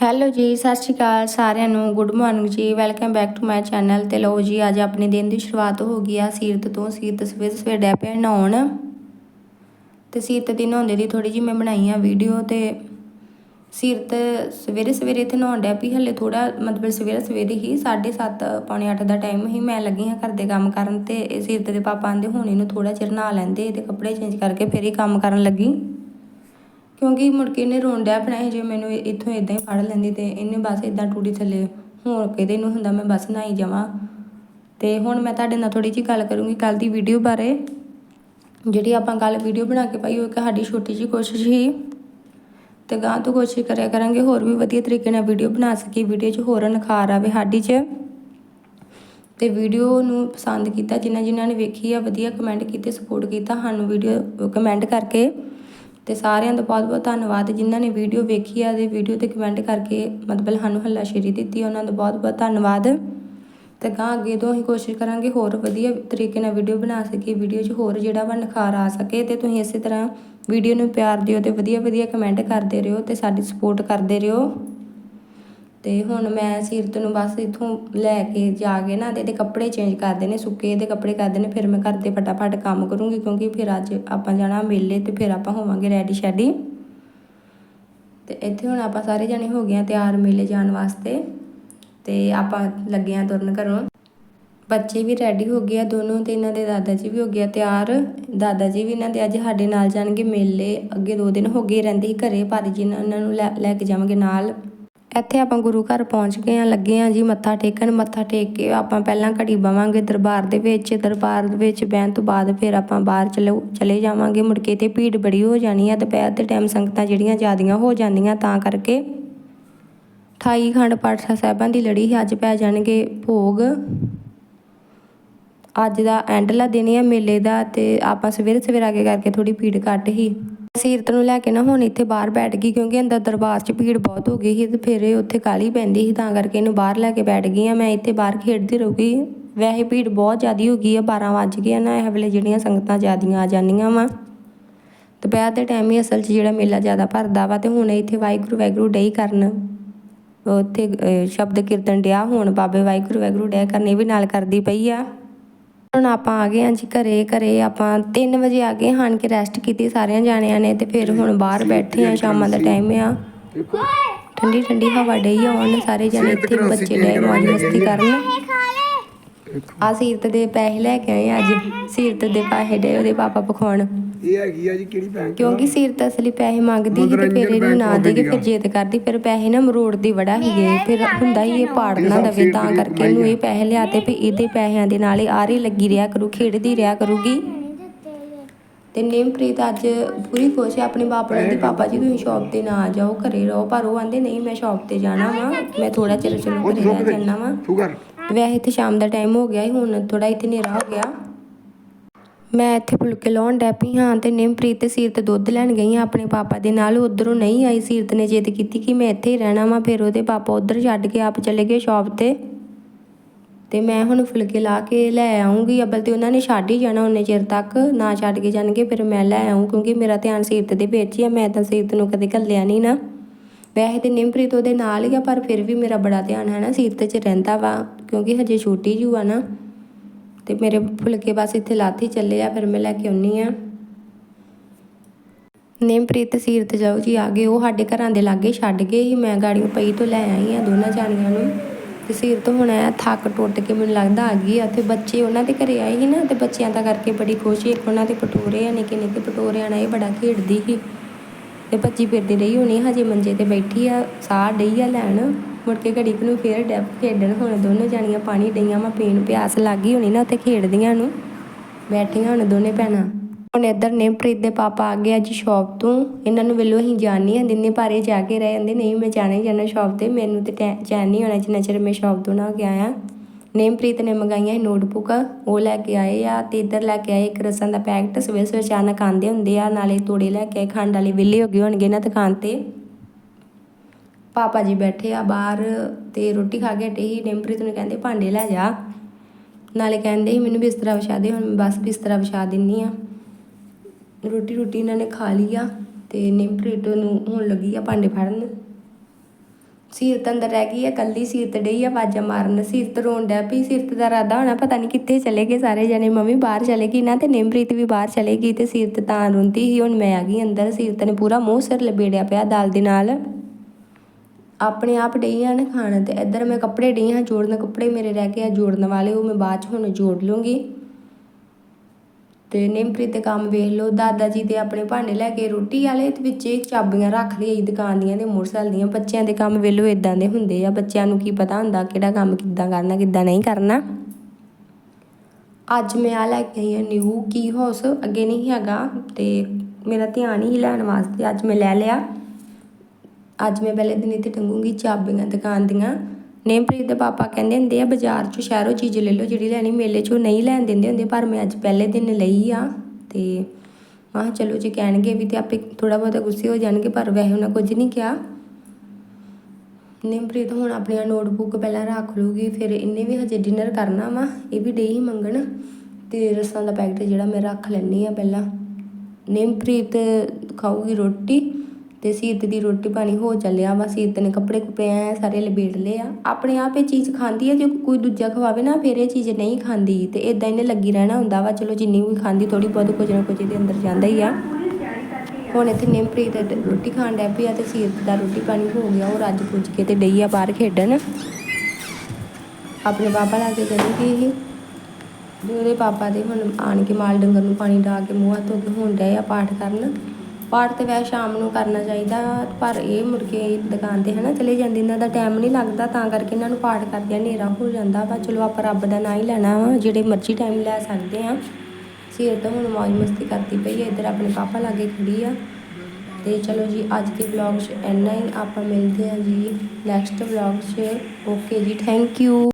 Hello ਜੀ, ਸਤਿ ਸ਼੍ਰੀ ਅਕਾਲ ਸਾਰਿਆਂ ਨੂੰ। ਗੁੱਡ ਮਾਰਨਿੰਗ ਜੀ welcome back to my channel ਤੇ ਲਓ ਜੀ, ਅੱਜ ਆਪਣੇ ਦਿਨ ਦੀ ਸ਼ੁਰੂਆਤ ਹੋ ਗਈ ਆ ਸੀਰਤ ਤੋਂ। ਸੀਰਤ ਸਵੇਰ ਸਵੇਰ ਡੈ ਪਿਆ ਨਹਾਉਣ। ਤੇ ਸੀਰਤ ਦੀ ਨਹਾਉਂਦੇ ਦੀ ਥੋੜੀ ਜਿਹੀ ਮੈਂ ਬਣਾਈ ਆ ਵੀਡੀਓ ਤੇ ਸੀਰਤ ਸਵੇਰੇ ਸਵੇਰੇ ਇੱਥੇ ਨਹਾਉਣ ਡੈ ਪਈ, ਹਲੇ ਥੋੜਾ ਮਤਲਬ ਸਵੇਰੇ ਸਵੇਰੇ ਹੀ 7:30 ਪੌਣੇ 8 ਦਾ ਟਾਈਮ ਹੀ ਮੈਂ ਲੱਗੀ ਹਾਂ ਘਰ ਦੇ ਕੰਮ ਕਰਨ ਤੇ। ਇਹ ਸੀਰਤ ਦੇ ਪਾਪਾ ਆਂਦੇ ਹੁਣ ਇਹਨੂੰ ਥੋੜਾ ਚਿਰ ਨਹਾ ਲੈਂਦੇ ਤੇ ਕੱਪੜੇ ਚੇਂਜ ਕਰਕੇ ਫਿਰ ਹੀ ਕੰਮ ਕਰਨ ਲੱਗੀ। ਕਿਉਂਕਿ ਮੁੜ ਕੇ ਇਹਨੇ ਰੋਣ ਡਿਆ ਆਪਣਾ ਜੇ ਮੈਨੂੰ ਇਹ- ਇੱਥੋਂ ਇਦਾਂ ਹੀ ਫੜ ਲੈਂਦੀ ਤੇ ਇਹਨੇ ਬਸ ਇਦਾਂ ਟੂੜੀ ਥੱਲੇ ਹੁਣ ਕਿਹਦੇ ਇਹਨੂੰ ਹੁੰਦਾ ਮੈਂ ਬਸ ਨਹਾਈ ਜਾਵਾਂ। ਤੇ ਹੁਣ ਮੈਂ ਤੁਹਾਡੇ ਨਾਲ ਥੋੜੀ ਜਿਹੀ ਗੱਲ ਕਰੂੰਗੀ ਕੱਲ ਦੀ ਵੀਡੀਓ ਬਾਰੇ। ਜਿਹੜੀ ਆਪਾਂ ਕੱਲ ਵੀਡੀਓ ਬਣਾ ਕੇ ਪਾਈ ਉਹ ਇੱਕ ਸਾਡੀ ਛੋਟੀ ਜਿਹੀ ਕੋਸ਼ਿਸ਼ ਸੀ। ਤੇ ਗਾਂ ਤੋਂ ਕੋਸ਼ਿਸ਼ ਕਰਿਆ ਕਰਾਂਗੇ ਹੋਰ ਵੀ ਵਧੀਆ ਤਰੀਕੇ ਨਾਲ ਵੀਡੀਓ ਬਣਾ ਸਕੀ ਵੀਡੀਓ 'ਚ ਹੋਰ ਨਿਖਾਰ ਆਵੇ ਸਾਡੀ 'ਚ। ਤੇ ਵੀਡੀਓ ਨੂੰ ਪਸੰਦ ਕੀਤਾ ਜਿਨ੍ਹਾਂ ਜਿਨ੍ਹਾਂ ਨੇ ਵੇਖੀ ਆ, ਵਧੀਆ ਕਮੈਂਟ ਕੀਤੇ ਸਪੋਰਟ ਕੀਤਾ ਸਾਨੂੰ ਵੀਡੀਓ ਕਮੈਂਟ ਕਰਕੇ। ਤੇ ਸਾਰਿਆਂ ਦਾ ਬਹੁਤ ਬਹੁਤ ਧੰਨਵਾਦ। ਜਿਨ੍ਹਾਂ ਨੇ ਵੀਡੀਓ ਵੇਖੀ ਆ ਤੇ ਵੀਡੀਓ ਤੇ ਕਮੈਂਟ ਕਰਕੇ ਮਤਲਬ ਸਾਨੂੰ ਹੱਲਾਸ਼ੇਰੀ ਦਿੱਤੀ, ਉਹਨਾਂ ਦਾ ਬਹੁਤ ਬਹੁਤ ਧੰਨਵਾਦ। ਤੇ ਗਾਂ ਅੱਗੇ ਤੋਂ ਅਸੀਂ ਕੋਸ਼ਿਸ਼ ਕਰਾਂਗੇ ਹੋਰ ਵਧੀਆ ਤਰੀਕੇ ਨਾਲ ਵੀਡੀਓ ਬਣਾ ਸਕੀਏ ਵੀਡੀਓ 'ਚ ਹੋਰ ਜਿਹੜਾ ਵਾ ਨਿਖਾਰ ਆ ਸਕੇ ਤੇ ਤੁਸੀਂ ਇਸੇ ਤਰ੍ਹਾਂ ਵੀਡੀਓ ਨੂੰ ਪਿਆਰ ਦਿਓ ਤੇ ਵਧੀਆ ਵਧੀਆ ਕਮੈਂਟ ਕਰਦੇ ਰਹੋ ਤੇ ਸਾਡੀ ਸਪੋਰਟ ਕਰਦੇ ਰਹੋ। ਅਤੇ ਹੁਣ ਮੈਂ ਸੀਰਤ ਨੂੰ ਬਸ ਇੱਥੋਂ ਲੈ ਕੇ ਜਾ ਕੇ ਨਾ ਅਤੇ ਇਹਦੇ ਕੱਪੜੇ ਚੇਂਜ ਕਰ ਦੇਣੇ, ਸੁੱਕੇ ਇਹਦੇ ਕੱਪੜੇ ਕਰ ਦੇਣੇ, ਫਿਰ ਮੈਂ ਘਰ ਦੇ ਫਟਾਫਟ ਕੰਮ ਕਰੂੰਗੀ ਕਿਉਂਕਿ ਫਿਰ ਅੱਜ ਆਪਾਂ ਜਾਣਾ ਮੇਲੇ ਅਤੇ ਫਿਰ ਆਪਾਂ ਹੋਵਾਂਗੇ ਰੈਡੀ ਸ਼ੈਡੀ। ਅਤੇ ਇੱਥੇ ਹੁਣ ਆਪਾਂ ਸਾਰੇ ਜਣੇ ਹੋ ਗਏ ਆ ਤਿਆਰ ਮੇਲੇ ਜਾਣ ਵਾਸਤੇ ਅਤੇ ਆਪਾਂ ਲੱਗੇ ਆ ਤੁਰਨ ਘਰੋਂ। ਬੱਚੇ ਵੀ ਰੈਡੀ ਹੋ ਗਏ ਆ ਦੋਨੋਂ ਤੇ ਇਹਨਾਂ ਦੇ ਦਾਦਾ ਜੀ ਵੀ ਹੋ ਗਏ ਆ ਤਿਆਰ। ਦਾਦਾ ਜੀ ਵੀ ਇਹਨਾਂ ਦੇ ਅੱਜ ਸਾਡੇ ਨਾਲ ਜਾਣਗੇ ਮੇਲੇ, ਅੱਗੇ ਦੋ ਦਿਨ ਹੋ ਗਏ ਰਹਿੰਦੇ ਸੀ ਘਰੇ ਪਰ ਜੀ ਇਹਨਾਂ ਇਹਨਾਂ ਨੂੰ ਲੈ ਲੈ ਕੇ ਜਾਵਾਂਗੇ ਨਾਲ। ਇੱਥੇ ਆਪਾਂ ਗੁਰੂ ਘਰ ਪਹੁੰਚ ਗਏ ਆ ਲੱਗੇ ਆ ਜੀ ਮੱਥਾ ਟੇਕਣ, ਮੱਥਾ ਟੇਕ ਕੇ ਆਪਾਂ ਪਹਿਲਾਂ ਘੜੀ ਬਵਾਂਗੇ ਦਰਬਾਰ ਦੇ ਵਿੱਚ, ਦਰਬਾਰ ਦੇ ਵਿੱਚ ਬਹਿਣ ਤੋਂ ਬਾਅਦ ਫਿਰ ਆਪਾਂ ਬਾਹਰ ਚਲੋ, ਚਲੇ ਜਾਵਾਂਗੇ। ਮੁੜ ਕੇ ਤੇ ਭੀੜ ਬੜੀ ਹੋ ਜਾਣੀ ਆ, ਦੁਪਹਿਰ ਦੇ ਟਾਈਮ ਸੰਗਤਾਂ ਜਿਹੜੀਆਂ ਜ਼ਿਆਦੀਆਂ ਹੋ ਜਾਂਦੀਆਂ ਤਾਂ ਕਰਕੇ 28 ਖੰਡ ਪਾਠ ਸਾਹਿਬਾਂ ਦੀ ਲੜੀ ਸੀ ਅੱਜ ਪੈ ਜਾਣਗੇ ਭੋਗ। ਅੱਜ ਦਾ ਐਂਡਲਾ ਦਿਨ ਹੈ ਮੇਲੇ ਦਾ ਤੇ ਆਪਾਂ ਸਵੇਰੇ ਸਵੇਰ ਆਗੇ ਕਰਕੇ ਥੋੜੀ ਭੀੜ ਘੱਟ ਹੀ। ਸੀਰਤ ਨੂੰ ਲੈ ਕੇ ਨਾ ਹੁਣ ਇੱਥੇ ਬਾਹਰ ਬੈਠ ਗਈ ਕਿਉਂਕਿ ਅੰਦਰ ਦਰਬਾਰ 'ਚ ਭੀੜ ਬਹੁਤ ਹੋ ਗਈ ਸੀ ਤੇ ਫਿਰ ਇਹ ਉੱਥੇ ਕਾਲੀ ਪੈਂਦੀ ਸੀ, ਤਾਂ ਕਰਕੇ ਇਹਨੂੰ ਬਾਹਰ ਲੈ ਕੇ ਬੈਠ ਗਈ ਆ। ਮੈਂ ਇੱਥੇ ਬਾਹਰ ਖੇਡਦੀ ਰਹੂਗੀ। ਵੈਸੇ ਭੀੜ ਬਹੁਤ ਜ਼ਿਆਦੀ ਹੋ ਗਈ ਆ 12 ਵੱਜ ਗਏ ਨਾ, ਇਹ ਵੇਲੇ ਜਿਹੜੀਆਂ ਸੰਗਤਾਂ ਜ਼ਿਆਦੀਆਂ ਆ ਜਾਂਦੀਆਂ ਵਾ। ਦੁਪਹਿਰ ਦੇ ਟਾਈਮ ਹੀ ਅਸਲ 'ਚ ਜਿਹੜਾ ਮੇਲਾ ਜ਼ਿਆਦਾ ਭਰਦਾ ਵਾ ਤੇ ਹੁਣ ਇੱਥੇ ਵਾਹਿਗੁਰੂ ਵਾਹਿਗੁਰੂ ਡਈ ਕਰਨ। ਉੱਥੇ ਸ਼ਬਦ ਕੀਰਤਨ ਡਿਆ ਹੁਣ, ਬਾਬੇ ਵਾਹਿਗੁਰੂ ਵਾਹਿਗੁਰੂ ਡਿਆ ਕਰਨ, ਇਹ ਵੀ ਨਾਲ ਕਰਦੀ ਪਈ ਆ। ਹੁਣ ਆਪਾਂ ਆ ਗਏ ਹਾਂ ਜੀ ਘਰੇ ਘਰੇ ਆਪਾਂ 3 ਵਜੇ ਆ ਗਏ ਹਾਨ ਕੇ ਰੈਸਟ ਕੀਤੀ ਸਾਰਿਆਂ ਜਾਣਿਆਂ ਨੇ ਤੇ ਫਿਰ ਹੁਣ ਬਾਹਰ ਬੈਠੇ ਆ ਸ਼ਾਮਾਂ ਦਾ ਟਾਈਮ ਆ। ਠੰਡੀ ਠੰਡੀ ਹਵਾ ਡਈ ਆਉਣ ਸਾਰੇ ਜਾਣੇ ਇੱਥੇ ਬੱਚੇ ਲੈ ਮौज ਮਸਤੀ ਕਰਨ। ਆ ਸੀਰਤ ਦੇ ਪੈਸੇ ਲੈ ਕੇ ਆਏ ਅੱਜ। ਸੀਰਤ ਦੇ ਪੈਸੇ ਦੇ ਉਹਦੇ ਪਾਪਾ ਪਖਾਉਣ। ਇਹ ਹੈਗੀ ਆ ਜੀ ਕਿਹੜੀ ਬੈਂਕ ਕਿਉਂਕਿ ਸੀਰਤ ਅਸਲੀ ਪੈਸੇ ਮੰਗਦੀ ਸੀ ਤੇ ਫਿਰ ਇਹਨੂੰ ਨਾ ਦੇ ਕੇ ਫਿਰ ਜਿੱਦ ਕਰਦੀ ਫਿਰ ਪੈਸੇ ਨਾ ਮਰੋੜਦੀ ਵੜਾ ਹੀਗੇ ਫਿਰ ਹੁੰਦਾ ਹੀ ਇਹ ਪਾੜ ਨਾ ਦਵੇ ਤਾਂ ਕਰਕੇ ਇਹਨੂੰ ਇਹ ਪੈਸੇ ਲਿਆਤੇ ਵੀ ਇਹਦੇ ਪੈਸਿਆਂ ਦੇ ਨਾਲ ਹੀ ਆਰੇ ਲੱਗੀ ਰਿਹਾ ਕਰੂ ਖੇਡਦੀ ਰਿਹਾ ਕਰੂਗੀ। ਤੇ ਨੇਮਪ੍ਰੀਤ ਅੱਜ ਪੂਰੀ ਖੁਸ਼ ਹੈ ਆਪਣੇ ਬਾਪ ਨਾਲ ਦੀ ਪਾਪਾ ਜੀ ਤੁਸੀਂ ਸ਼ਾਪ ਤੇ ਨਾ ਜਾਓ ਘਰੇ ਰਹੋ। ਪਰ ਉਹ ਆਂਦੇ ਨਹੀਂ ਮੈਂ ਸ਼ਾਪ ਤੇ ਜਾਣਾ ਵਾ। ਮੈਂ ਥੋੜਾ ਚਿਰ ਚਲੋ ਘਰੇ ਰਹਿ ਜਾਣਾ ਵਾ। ਸ਼ੂਗਰ ਵੈਸੇ ਤੇ ਸ਼ਾਮ ਦਾ ਟਾਈਮ ਹੋ ਗਿਆ ਹੁਣ ਥੋੜਾ ਇੱਥੇ ਹਨੇਰਾ ਹੋ ਗਿਆ। ਮੈਂ ਇੱਥੇ ਫੁਲਕੇ ਲਾਉਣ ਡੈ ਪਈ ਹਾਂ ਅਤੇ ਨਿਮਪ੍ਰੀਤ ਤੇ ਸੀਰਤ ਦੁੱਧ ਲੈਣ ਗਈ ਹਾਂ ਆਪਣੇ ਪਾਪਾ ਦੇ ਨਾਲ ਉਧਰੋਂ ਨਹੀਂ ਆਈ। ਸੀਰਤ ਨੇ ਜਿੱਦ ਕੀਤੀ ਕਿ ਮੈਂ ਇੱਥੇ ਹੀ ਰਹਿਣਾ ਵਾਂ, ਫਿਰ ਉਹਦੇ ਪਾਪਾ ਉਧਰ ਛੱਡ ਕੇ ਆਪ ਚਲੇ ਗਏ ਸ਼ਾਪ ਤੇ। ਤੇ ਮੈਂ ਹੁਣ ਫੁਲਕੇ ਲਾ ਕੇ ਲੈ ਆਉਂਗੀ ਅਬਲ ਤੇ ਉਹਨਾਂ ਨੇ ਛੱਡ ਹੀ ਜਾਣਾ ਉਹਨੇ ਚਿਰ ਤੱਕ। ਨਾ ਛੱਡ ਕੇ ਜਾਣਗੇ, ਫਿਰ ਮੈਂ ਲੈ ਆਉਂ ਕਿਉਂਕਿ ਮੇਰਾ ਧਿਆਨ ਸੀਰਤ ਦੇ ਵਿੱਚ ਹੀ ਆ। ਮੈਂ ਤਾਂ ਸੀਰਤ ਨੂੰ ਕਦੇ ਘੱਲਿਆ ਨਹੀਂ ਨਾ। ਵੈਸੇ ਤੇ ਨਿਮਪ੍ਰੀਤ ਉਹਦੇ ਨਾਲ ਹੀ ਆ, ਪਰ ਫਿਰ ਵੀ ਮੇਰਾ ਬੜਾ ਧਿਆਨ ਹੈ ਨਾ, ਸੀਰਤ 'ਚ ਰਹਿੰਦਾ ਵਾ, ਕਿਉਂਕਿ ਹਜੇ ਛੋਟੀ ਜੂ ਆ ਨਾ। ਤੇ ਮੇਰੇ ਫੁਲਕੇ ਬਸ ਇੱਥੇ ਲਾਥੀ ਚੱਲੇ ਆ, ਫਿਰ ਮੈਂ ਲੈ ਕੇ ਆਉਣੀ ਆ ਨੇਮਪ੍ਰੀਤ ਤੇ ਸੀਰਤ ਜਾਓ ਜੀ, ਆ ਗਏ, ਉਹ ਸਾਡੇ ਘਰਾਂ ਦੇ ਲਾਗੇ ਛੱਡ ਗਏ ਸੀ, ਮੈਂ ਗਾੜੀਆਂ ਪਈ ਤੋਂ ਲੈ ਆਈ ਆ ਦੋਨਾਂ ਜਾਣੀਆਂ ਨੂੰ। ਤੇ ਸੀਰਤ ਹੁਣ ਐ ਥੱਕ ਟੁੱਟ ਕੇ ਮੈਨੂੰ ਲੱਗਦਾ ਆ ਗਈ ਆ, ਤੇ ਬੱਚੇ ਉਹਨਾਂ ਦੇ ਘਰੇ ਆਏ ਸੀ ਨਾ, ਤੇ ਬੱਚਿਆਂ ਦਾ ਕਰਕੇ ਬੜੀ ਖੁਸ਼ ਸੀ ਇੱਕ ਉਹਨਾਂ ਦੇ ਪਟੋਰੇ ਆ ਨਿੱਕੇ ਨਿੱਕੇ ਪਟੋਰਿਆਂ ਨਾਲ ਇਹ ਬੜਾ ਖੇਡਦੀ ਸੀ। ਤੇ ਭੱਜੀ ਫਿਰਦੀ ਰਹੀ, ਹੋਣੀ ਹਜੇ ਮੰਜੇ ਤੇ ਬੈਠੀ ਆ, ਸਾਹ ਡਈ ਆ ਲੈਣ। ਮੁੜ ਕੇ ਘੜੀ ਕੁ ਨੂੰ ਫੇਰ ਡੈਪ ਖੇਡਣ ਹੁਣ ਦੋਨੋਂ ਜਾਣੀਆਂ ਪਾਣੀ ਡਈਆਂ ਵਾ, ਪੀਣ ਪਿਆਸ ਲੱਗੀ ਹੋਣੀ ਨਾ ਉੱਥੇ ਖੇਡਦੀਆਂ ਨੂੰ। ਬੈਠੀਆਂ ਹੁਣ ਦੋਨੇ ਭੈਣਾਂ। ਹੁਣ ਇੱਧਰ ਨੇਮਪ੍ਰੀਤ ਦੇ ਪਾਪਾ ਆ ਗਏ ਅੱਜ ਸ਼ਾਪ ਤੋਂ। ਇਹਨਾਂ ਨੂੰ ਵੱਲੋਂ ਅਸੀਂ ਜਾਣ ਨਹੀਂ ਆ ਦਿੰਦੇ, ਭਾਰੇ ਜਾ ਕੇ ਰਹਿ ਜਾਂਦੇ। ਨਹੀਂ, ਮੈਂ ਜਾਣਾ ਹੀ ਜਾਣਾ ਸ਼ਾਪ ਤੇ। ਮੈਨੂੰ ਤੇ ਟੈ- ਚੈਨ ਨਹੀਂ ਹੋਣਾ ਜਿੰਨਾ ਚਿਰ ਮੈਂ ਸ਼ਾਪ ਤੋਂ ਨਾ ਹੋ ਕੇ ਆਇਆ। ਨੇਮਪ੍ਰੀਤ ਨੇ ਮੰਗਾਈਆਂ ਸੀ ਨੋਟਬੁੱਕ। ਉਹ ਲੈ ਕੇ ਆਏ ਆ ਤੇ ਇੱਧਰ ਲੈ ਕੇ ਆਏ ਇੱਕ ਰਸਾਂ ਦਾ ਪੈਕਟ। ਸਵੇਰ ਸਵੇਰ ਅਚਾਨਕ ਆਂਦੇ ਹੁੰਦੇ ਆ। ਨਾਲੇ ਤੋੜੇ ਲੈ ਕੇ ਆਏ। ਖੰਡ ਵਾਲੇ ਵਿਲੇ ਹੋ ਗਏ ਹੋਣਗੇ ਨਾ ਦੁਕਾਨ ਤੇ। ਪਾਪਾ ਜੀ ਬੈਠੇ ਆ ਬਾਹਰ ਤੇ ਰੋਟੀ ਖਾ ਕੇ ਹਟੇ ਹੀ ਨਿਮਪ੍ਰੀਤ ਨੂੰ ਕਹਿੰਦੇ, ਭਾਂਡੇ ਲੈ ਜਾ। ਨਾਲੇ ਕਹਿੰਦੇ ਸੀ, ਮੈਨੂੰ ਬਿਸਤਰਾ ਵਿਛਾ ਦੇ, ਹੁਣ ਮੈਂ ਬਸ ਬਿਸਤਰਾ ਵਿਛਾ ਦਿੰਨੀ ਆ। ਰੋਟੀ ਰੋਟੀ ਇਹਨਾਂ ਨੇ ਖਾ ਲਈ ਆ ਤੇ ਨਿਮਪ੍ਰੀਤ ਨੂੰ ਹੁਣ ਲੱਗੀ ਆ ਭਾਂਡੇ ਫੜਨ। ਸੀਰਤ ਅੰਦਰ ਰਹਿ ਗਈ ਆ ਕੱਲੀ ਸੀਰਤ ਡਈ ਆ, ਆਵਾਜ਼ਾਂ ਮਾਰਨ। ਸੀਰਤ ਰੋਣ ਡਿਆ ਵੀ ਸੀਰਤ ਦਾ ਇਰਾਦਾ ਹੋਣਾ, ਪਤਾ ਨਹੀਂ ਕਿੱਥੇ ਚਲੇ ਗਏ ਸਾਰੇ ਜਣੇ। ਮੰਮੀ, ਬਾਹਰ ਚਲੇ ਗਈ ਨਾ ਤੇ ਨਿਮਪ੍ਰੀਤ ਵੀ ਬਾਹਰ ਚਲੇ ਗਈ ਤੇ ਸੀਰਤ ਤਾਂ ਰੋਂਦੀ ਸੀ, ਹੁਣ ਮੈਂ ਆ ਗਈ ਅੰਦਰ। ਸੀਰਤ ਨੇ ਪੂਰਾ ਮੂੰਹ ਸਿਰ ਲਬੇੜਿਆ ਪਿਆ ਦਾਲ ਦੇ ਨਾਲ। ਆਪਣੇ ਆਪ ਡਈ ਆ ਨਾ ਖਾਣ ਤੇ ਇੱਧਰ ਮੈਂ ਕੱਪੜੇ ਡਈ ਹਾਂ ਜੋੜਨ ਕੱਪੜੇ ਮੇਰੇ ਰਹਿ ਗਏ ਆ ਜੋੜਨ ਵਾਲੇ, ਉਹ ਮੈਂ ਬਾਅਦ ਚ ਹੁਣ ਜੋੜ ਲੂੰਗੀ। ਤੇ ਨਿਮਪ੍ਰੀਤ ਦੇ ਕੰਮ ਵੇਖ ਲਓ, ਦਾਦਾ ਜੀ ਦੇ ਆਪਣੇ ਭਾਂਡੇ ਲੈ ਕੇ ਰੋਟੀ ਵਾਲੇ ਤੇ ਵਿੱਚ ਚਾਬੀਆਂ ਰੱਖ ਲਈ ਦੁਕਾਨ ਦੀਆਂ ਤੇ ਮੋਟਰਸਾਈਕਲ ਦੀਆਂ। ਬੱਚਿਆਂ ਦੇ ਕੰਮ ਵੇਲੋ ਇਦਾਂ ਦੇ ਹੁੰਦੇ ਆ। ਬੱਚਿਆਂ ਨੂੰ ਕੀ ਪਤਾ ਹੁੰਦਾ, ਕਿਹੜਾ ਕੰਮ ਕਿੱਦਾਂ ਕਰਨਾ, ਕਿੱਦਾਂ ਨਹੀਂ ਕਰਨਾ। ਅੱਜ ਮੈਂ ਆ ਲੈ ਕੇ ਆਈ ਹਾਂ ਨਿਊ ਕੀ ਹਾਊਸ, ਅੱਗੇ ਨਹੀਂ ਹੈਗਾ ਤੇ ਮੇਰਾ ਧਿਆਨ ਹੀ ਲੈਣ ਵਾਸਤੇ ਅੱਜ ਮੈਂ ਲੈ ਲਿਆ। ਅੱਜ ਮੈਂ ਪਹਿਲੇ ਦਿਨ ਇੱਥੇ ਟੰਗੂੰਗੀ ਚਾਬੀਆਂ ਦੁਕਾਨ ਦੀਆਂ। ਨੇਮਪ੍ਰੀਤ ਦੇ ਪਾਪਾ ਕਹਿੰਦੇ ਹੁੰਦੇ ਆ, ਬਾਜ਼ਾਰ 'ਚੋਂ ਸ਼ਹਿਰੋਂ ਚੀਜ਼ ਲੈ ਲਓ, ਜਿਹੜੀ ਲੈਣੀ ਮੇਲੇ 'ਚੋਂ ਨਹੀਂ ਲੈਣ ਦਿੰਦੇ ਹੁੰਦੇ, ਪਰ ਮੈਂ ਅੱਜ ਪਹਿਲੇ ਦਿਨ ਲਈ ਆ। ਤੇ ਮੈਂ ਚਲੋ ਜੇ ਕਹਿਣਗੇ ਵੀ ਤੇ ਆਪੇ ਥੋੜਾ ਬਹੁਤਾ ਗੁੱਸੇ ਹੋ ਜਾਣਗੇ, ਪਰ ਵੈਸੇ ਉਹਨਾਂ ਕੁਝ ਨਹੀਂ ਕਿਹਾ। ਨਿਮਪ੍ਰੀਤ ਹੁਣ ਆਪਣੀਆਂ ਨੋਟਬੁੱਕ ਪਹਿਲਾਂ ਰੱਖ ਲੂਗੀ ਫਿਰ ਇਹਨੇ ਵੀ ਹਜੇ ਡਿਨਰ ਕਰਨਾ ਵਾ, ਇਹ ਵੀ ਡੇ ਹੀ ਮੰਗਣ। ਤੇ ਰਸਾਂ ਦਾ ਪੈਕਟ ਜਿਹੜਾ ਮੈਂ ਰੱਖ ਲੈਣੀ ਆ ਪਹਿਲਾਂ। ਨਿਮਪ੍ਰੀਤ ਖਾਊਗੀ ਰੋਟੀ। ਤੇ ਸੀਰਤ ਦੀ ਰੋਟੀ ਪਾਣੀ ਹੋ ਚੱਲਿਆ ਵਾ। ਸੀਰਤ ਨੇ ਕੱਪੜੇ ਕੁਪੜੇ ਐ ਸਾਰੇ ਲਪੇਟ ਲਏ ਆ। ਆਪਣੇ ਆਪ ਇਹ ਚੀਜ਼ ਖਾਂਦੀ ਹੈ ਜੇ ਕੋਈ ਦੂਜਾ ਖਵਾਵੇ ਨਾ, ਫਿਰ ਇਹ ਚੀਜ਼ ਨਹੀਂ ਖਾਂਦੀ। ਤੇ ਇਦਾਂ ਇਹਨੇ ਲੱਗੀ ਰਹਿਣਾ ਹੁੰਦਾ ਵਾ, ਚਲੋ ਜਿੰਨੀ ਵੀ ਖਾਂਦੀ ਥੋੜੀ ਬਹੁਤ ਕੁਝ ਨਾ ਕੁਝ ਇਹਦੇ ਅੰਦਰ ਜਾਂਦਾ ਹੀ ਆ। ਹੁਣ ਇੱਥੇ ਨਿੰਮਪ੍ਰੀਤ ਰੋਟੀ ਖਾਣ ਡੈ ਪਈ ਆ ਤੇ ਸੀਰਤ ਦਾ ਰੋਟੀ ਪਾਣੀ ਹੋ ਗਿਆ। ਉਹ ਰੱਜ ਪੁੱਜ ਕੇ ਤੇ ਡਈ ਆ ਬਾਹਰ ਖੇਡਣ। ਆਪਣੇ ਪਾਪਾ ਲਾ ਕੇ ਚਲੀ ਗਈ ਸੀ ਉਹਦੇ ਪਾਪਾ ਦੇ ਹੁਣ ਆਣ ਕੇ ਮਾਲ ਡੰਗਰ ਨੂੰ ਪਾਣੀ ਡਾ ਕੇ ਮੂੰਹ ਹੱਥ ਧੋ ਕੇ ਹੁਣ ਡਏ ਆ ਪਾਠ ਕਰਨ। ਪਾਠ ਤੇ ਵੈਸੇ ਸ਼ਾਮ ਨੂੰ ਕਰਨਾ ਚਾਹੀਦਾ, ਪਰ ਇਹ ਮੁੜ ਕੇ ਦੁਕਾਨ ਤੇ ਹਨਾ ਚਲੇ ਜਾਂਦੇ, ਇਹਨਾਂ ਦਾ ਟਾਈਮ ਨਹੀਂ ਲੱਗਦਾ, ਤਾਂ ਕਰਕੇ ਇਹਨਾਂ ਨੂੰ ਪਾਠ ਕਰਦਿਆਂ ਹਨੇਰਾ ਹੋ ਜਾਂਦਾ ਵਾ। ਚਲੋ ਆਪਾਂ ਰੱਬ ਦਾ ਨਾਂ ਹੀ ਲੈਣਾ ਵਾ, ਜਿਹੜੇ ਮਰਜ਼ੀ ਟਾਈਮ ਲੈ ਸਕਦੇ ਆ। ਤੋਂ ਹੁਣ ਮौज ਮਸਤੀ ਕਰਦੀ ਪਈ ਹੈ ਇੱਧਰ ਆਪਣੇ ਪਾਪਾ ਲਾਗੇ ਖੜੀ ਆ। ਤੇ ਚਲੋ ਜੀ, ਅੱਜ ਦੇ ਵਲੌਗ 'ਚ ਇੰਨਾ ਹੀ, ਆਪਾਂ ਮਿਲਦੇ ਹਾਂ ਜੀ ਨੈਕਸਟ ਵਲੌਗ 'ਚ। ਓਕੇ ਜੀ ਥੈਂਕ ਯੂ